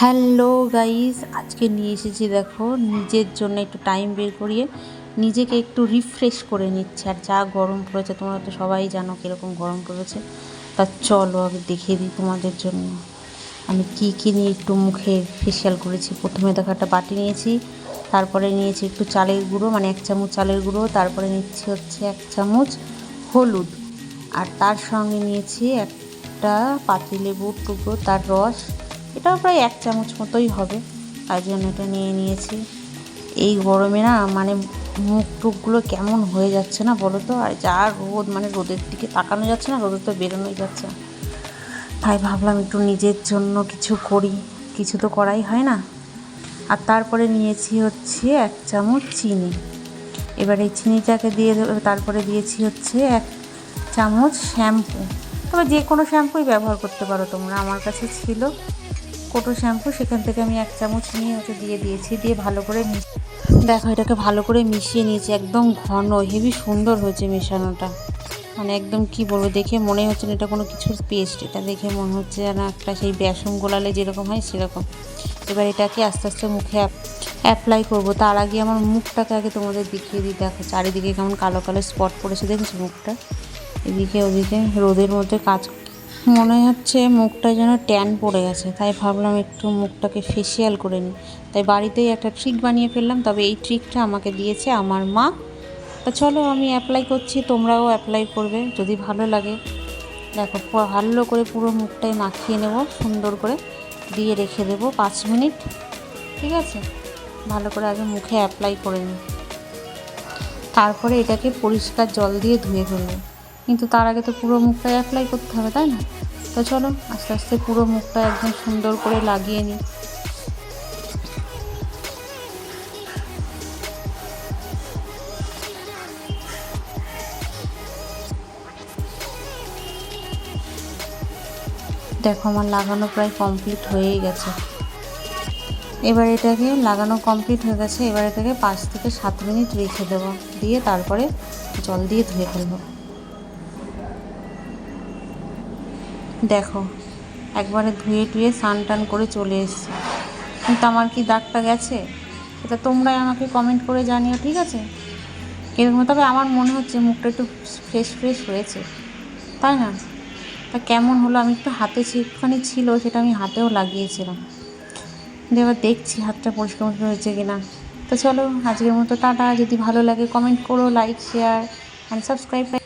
Hello guys, আজকে নিয়ে এসেছি দেখো, নিজের জন্য একটু টাইম বের করিয়ে, নিজেকে একটু রিফ্রেশ করে নিচ্ছে। আর যা গরম পড়েছে, তোমরা তো সবাই জানো কীরকম গরম পড়েছে। তা চলো আমি দেখিয়ে দিই তোমাদের জন্য। আমি কী কী নিয়ে একটু মুখে ফেসিয়াল করেছি। প্রথমে দেখো একটা বাটি নিয়েছি, তারপরে নিয়েছি একটু চালের গুঁড়ো মানে এক চামচ চালের গুঁড়ো, তারপরে নিচ্ছি হচ্ছে এক চামচ হলুদ। আর তার সঙ্গে নিয়েছি একটা পাতিলেবুর টুকরো, তার রস এটাও প্রায় এক চামচ মতোই হবে। তাই জন্য এটা নিয়ে নিয়েছি। এই গরমে না মানে মুখ টুকগুলো কেমন হয়ে যাচ্ছে না বলো তো? আর যা রোদ মানে রোদের দিকে তাকানো যাচ্ছে না রোদের তো বেরোনোই যাচ্ছে। তাই ভাবলাম একটু নিজের জন্য কিছু করি। কিছু তো করাই হয় না। আর তারপরে নিয়েছি হচ্ছে এক চামচ চিনি। এবার এই চিনিটাকে দিয়ে তারপরে দিয়েছি হচ্ছে এক চামচ শ্যাম্পু। তবে যে কোনো শ্যাম্পুই ব্যবহার করতে পারো তোমরা, আমার কাছে ছিল। কোটো শ্যাম্পু, সেখান থেকে আমি এক চামচ নিয়ে হচ্ছে দিয়ে দিয়েছি, দিয়ে ভালো করে দেখো এটাকে ভালো করে মিশিয়ে নিয়েছি, একদম ঘন, হেভি সুন্দর হয়েছে মেশানোটা। মানে একদম কি বলব, দেখে মনে হচ্ছে না এটা কোনো কিছুর পেস্ট, এটা দেখে মনে হচ্ছে যেন একটা সেই বেসন গোলালে যেরকম হয় সেরকম। এবার এটাকে আস্তে আস্তে মুখে অ্যাপ্লাই করব। তার আগে আমার মুখটাকে আগে তোমাদের দেখিয়ে দিই, দেখো চারিদিকে কেমন কালো কালো স্পট পড়েছে, দেখেছ মুখটা? এদিকে ওদিকে রোদের মধ্যে কাজ মনে হচ্ছে মুখটা যেন ট্যান পড়ে গেছে। তাই ভাবলাম একটু মুখটাকে ফেসিয়াল করে নিই। তাই বাড়িতেই একটা ট্রিক বানিয়ে ফেললাম। তবে এই ট্রিকটা আমাকে দিয়েছে আমার মা। তা চলো আমি অ্যাপ্লাই করছি, তোমরাও অ্যাপ্লাই করবে, যদি ভালো লাগে। দেখো ভালো করে পুরো মুখটাই মাখিয়ে নেব, সুন্দর করে দিয়ে রেখে দেবো পাঁচ মিনিট। ঠিক আছে? ভালো করে আগে মুখে অ্যাপ্লাই করে নিই। তারপরে এটাকে পরিষ্কার জল দিয়ে ধুয়ে ফেলব। কিন্তু তার আগে তো পুরো মুখটা অ্যাপ্লাই করতে হবে, তাই না? তো চলো, আস্তে আস্তে পুরো মুখটা একদম সুন্দর করে লাগিয়ে নিই। দেখো, আমার লাগানো প্রায় কমপ্লিট হয়েই গেছে। এবার এটাকে লাগানো কমপ্লিট হয়ে গেছে, এবার এটাকে পাঁচ থেকে সাত মিনিট রেখে দেবো, দিয়ে তারপরে জল দিয়ে ধুয়ে ফেলব। দেখো, একবারে ধুয়ে টুয়ে স্নান টান করে চলে এসছি। কিন্তু আমার কি দাগটা গেছে? সেটা তোমরাই আমাকে কমেন্ট করে জানিও, ঠিক আছে? এরকম তবে আমার মনে হচ্ছে মুখটা একটু ফ্রেশ ফ্রেশ হয়েছে। তাই না? তা কেমন হলো? আমি একটু হাতে একটুখানি ছিল সেটা আমি হাতেও লাগিয়েছিলাম। এবার দেখছি হাতটা পরিষ্কার হয়েছে কিনা। তো চলো, আজকের মতো টাটা। যদি ভালো লাগে কমেন্ট করো লাইক শেয়ার অ্যান্ড সাবস্ক্রাইব